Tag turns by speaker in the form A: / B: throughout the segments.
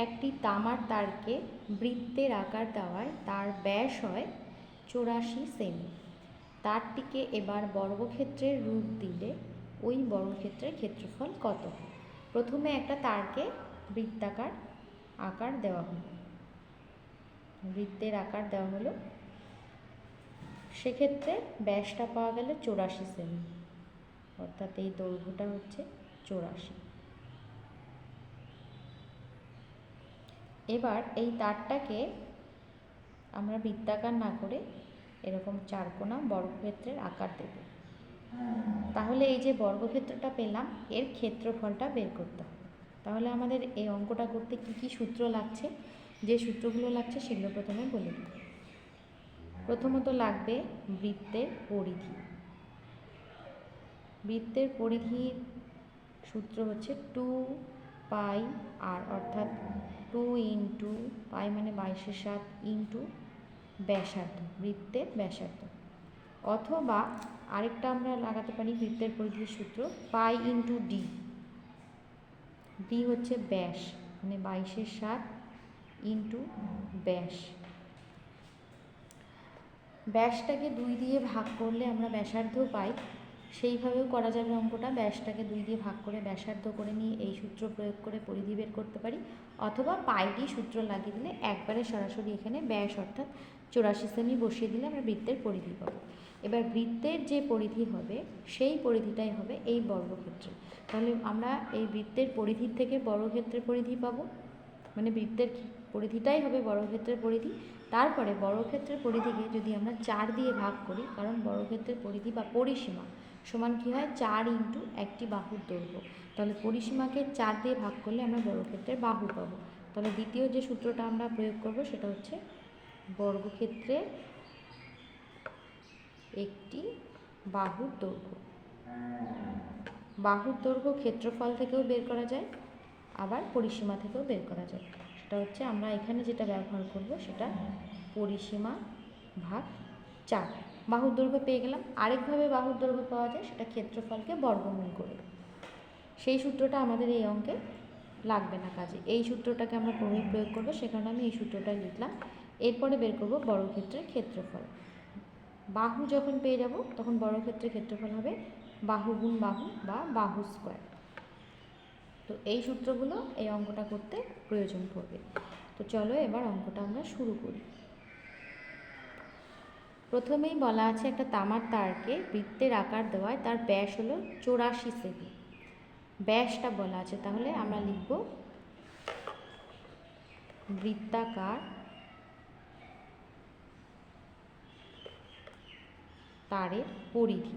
A: একটি তামার তারকে বৃত্তের আকার দেওয়ায় তার ব্যাস হয় চুরাশি সেমি। তারটিকে এবার বর্গক্ষেত্রের রূপ দিলে ওই বর্গক্ষেত্রের ক্ষেত্রফল কত? প্রথমে একটা তারকে বৃত্তাকার আকার দেওয়া হলো। বৃত্তের আকার দেওয়া হলো। সেক্ষেত্রে ব্যাসটা পাওয়া গেল চৌরাশি সেমি। অর্থাৎ এই দৈর্ঘ্যটা হচ্ছে চৌরাশি। এবার এই তারটাকে আমরা বৃত্তাকার না করে এরকম চারকোনা বর্গক্ষেত্রের আকার দেব। তাহলে এই যে বর্গক্ষেত্রটা পেলাম, এর ক্ষেত্রফলটা বের করতে হবে। তাহলে আমাদের এই অঙ্কটা করতে কি কি সূত্র লাগছে? যে সূত্রগুলো লাগছে সেগুলো প্রথমে বলে দিই। প্রথমত লাগবে বৃত্তের পরিধি। বৃত্তের পরিধির সূত্র হচ্ছে টু পাই আর, অর্থাৎ টু ইন্টু, পাই মানে বাইশের সাত ইন্টু ব্যাসার্ধ, বৃত্তের ব্যাসার্ধ। অথবা আরেকটা আমরা লাগাতে পারি বৃত্তের পরিধির সূত্র, পাই ইন্টু ডি। ডি হচ্ছে ব্যাস মানে বাইশের সাত ইন্টু ব্যাস। ব্যাসটাকে দুই দিয়ে ভাগ করলে আমরা ব্যাসার্ধ পাই। সেইভাবেও করা যাবে অঙ্কটা। ব্যাসটাকে দুই দিয়ে ভাগ করে ব্যাসার্ধ করে নিয়ে এই সূত্র প্রয়োগ করে পরিধি বের করতে পারি। অথবা পাইডি সূত্র লাগিয়ে দিলে একবারে সরাসরি এখানে ব্যাস অর্থাৎ চুরাশি সেমি বসিয়ে দিলে আমরা বৃত্তের পরিধি পাবো। এবার বৃত্তের যে পরিধি হবে, সেই পরিধিটাই হবে এই বর্গক্ষেত্র। তাহলে আমরা এই বৃত্তের পরিধির থেকে বর্গক্ষেত্রের পরিধি পাবো। মানে বৃত্তের পরিধিটাই হবে বর্গক্ষেত্রের পরিধি। তারপরে বর্গক্ষেত্রের পরিধিকে যদি আমরা চার দিয়ে ভাগ করি, কারণ বর্গক্ষেত্রের পরিধি বা পরিসীমা সমান কী হয়? চার ইন্টু একটি বাহুর দৈর্ঘ্য। তাহলে পরিসীমাকে চার দিয়ে ভাগ করলে আমরা বর্গক্ষেত্রের বাহু পাবো। তাহলে দ্বিতীয় যে সূত্রটা আমরা প্রয়োগ করব সেটা হচ্ছে বর্গক্ষেত্রে একটি বাহুর দৈর্ঘ্য। বাহুর দৈর্ঘ্য ক্ষেত্রফল থেকেও বের করা যায়, আবার পরিসীমা থেকেও বের করা যায়। সেটা হচ্ছে আমরা এখানে যেটা ব্যবহার করব সেটা পরিসীমা ভাগ চার। বাহুর দৈর্ঘ্য পেয়ে গেলাম। আরেকভাবে বাহুর দৈর্ঘ্য পাওয়া যায় সেটা ক্ষেত্রফলকে বর্গমূল করে। সেই সূত্রটা আমাদের এই অঙ্কে লাগবে না কাজে। এই সূত্রটাকে আমরা ক্রমিক প্রয়োগ করব? সে কারণে আমি এই সূত্রটাই লিখলাম। এরপরে বের করব বর্গক্ষেত্রের ক্ষেত্রফল। বাহু যখন পেয়ে যাব, তখন বর্গক্ষেত্রের ক্ষেত্রফল হবে বাহু গুণ বাহু বা বাহু স্কোয়ার। তো এই সূত্রগুলো এই অঙ্কটা করতে প্রয়োজন পড়বে। তো চলো এবার অঙ্কটা আমরা শুরু করি। প্রথমেই বলা আছে একটা তামার তারকে বৃত্তের আকার দেওয়ায় তার ব্যাস হলো চৌরাশি সেমি। ব্যাসটা বলা আছে, তাহলে আমরা লিখব বৃত্তাকার তারের পরিধি।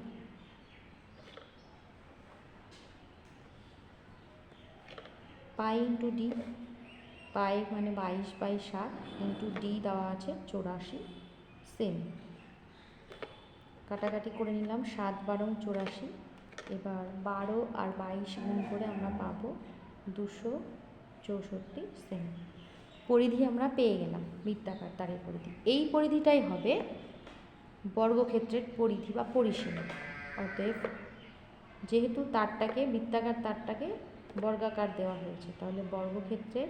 A: পাই ইন্টু ডি পাই মানে বাইশ বাই সাত ইন্টু ডি দেওয়া আছে, চৌরাশি সেম কাটাকাটি করে নিলাম, সাত বারো চৌরাশি, এবার বারো আর বাইশ গুণ করে আমরা পাবো দুশো চৌষট্টি সেম পরিধি আমরা পেয়ে গেলাম, বৃত্তাকার তারের পরিধি। এই পরিধিটাই হবে বর্গক্ষেত্রের পরিধি বা পরিসীমা। অতএব যেহেতু তারটাকে, বৃত্তাকার তারটাকে বর্গাকার দেওয়া হয়েছে। তাহলে বর্গক্ষেত্রের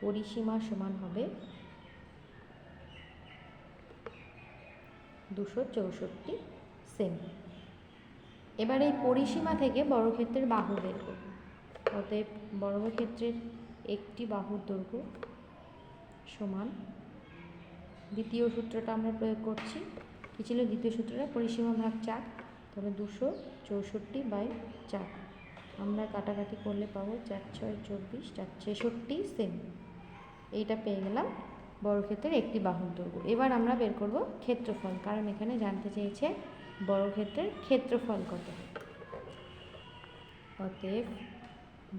A: পরিসীমা সমান হবে দুশো চৌষট্টি সেমি। এবার এই পরিসীমা থেকে বর্গক্ষেত্রের বাহু বের করব। অতএব বর্গক্ষেত্রের একটি বাহুর দৈর্ঘ্য সমান, দ্বিতীয় সূত্রটা আমরা প্রয়োগ করছি। কী ছিল? দ্বিতীয় সূত্রটা পরিসীমা ভাগ চার, তাহলে দুশো চৌষট্টি বাই চার। আমরা কাটাকাটি করলে পাবো চার ছয় চব্বিশ, চার ছেষট্টি সেম। এইটা পেয়ে গেলাম বর্গক্ষেত্রের একটি বাহুর দৈর্ঘ্য এবার আমরা বের করব ক্ষেত্রফল, কারণ এখানে জানতে চেয়েছে বর্গক্ষেত্রের ক্ষেত্রফল কত। অতএব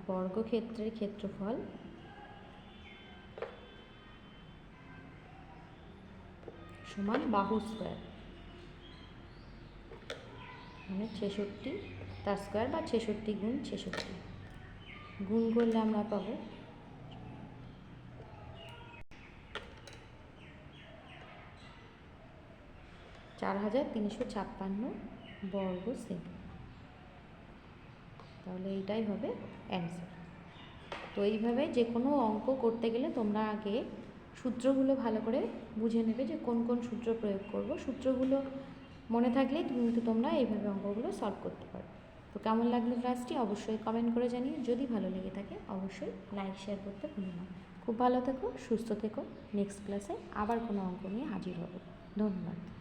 A: বর্গক্ষেত্রের ক্ষেত্রফল সমান বাহু স্কোয়ার মানে ছেষট্টি, তার স্কোয়ার বা ছেষট্টি গুণ ছেষট্টি। গুণ করলে আমরা পাবো চার হাজার তিনশো ছাপ্পান্ন বর্গ সেমি। তাহলে এইটাই হবে অ্যান্সার তো এইভাবে যে কোনো অঙ্ক করতে গেলে তোমরা আগে সূত্রগুলো ভালো করে বুঝে নেবে যে কোন কোন সূত্র প্রয়োগ করব। সূত্রগুলো মনে থাকলেই কিন্তু তোমরা এইভাবে অঙ্কগুলো সলভ করতে পারো। তো কেমন লাগল ক্লাসটি অবশ্যই কমেন্ট করে জানিয়ে যদি ভালো লেগে থাকে, অবশ্যই লাইক শেয়ার করতে ভুলো না। খুব ভালো থেকো, সুস্থ থেকো। নেক্সট ক্লাসে আবার কোনো অঙ্ক নিয়ে হাজির হব। ধন্যবাদ।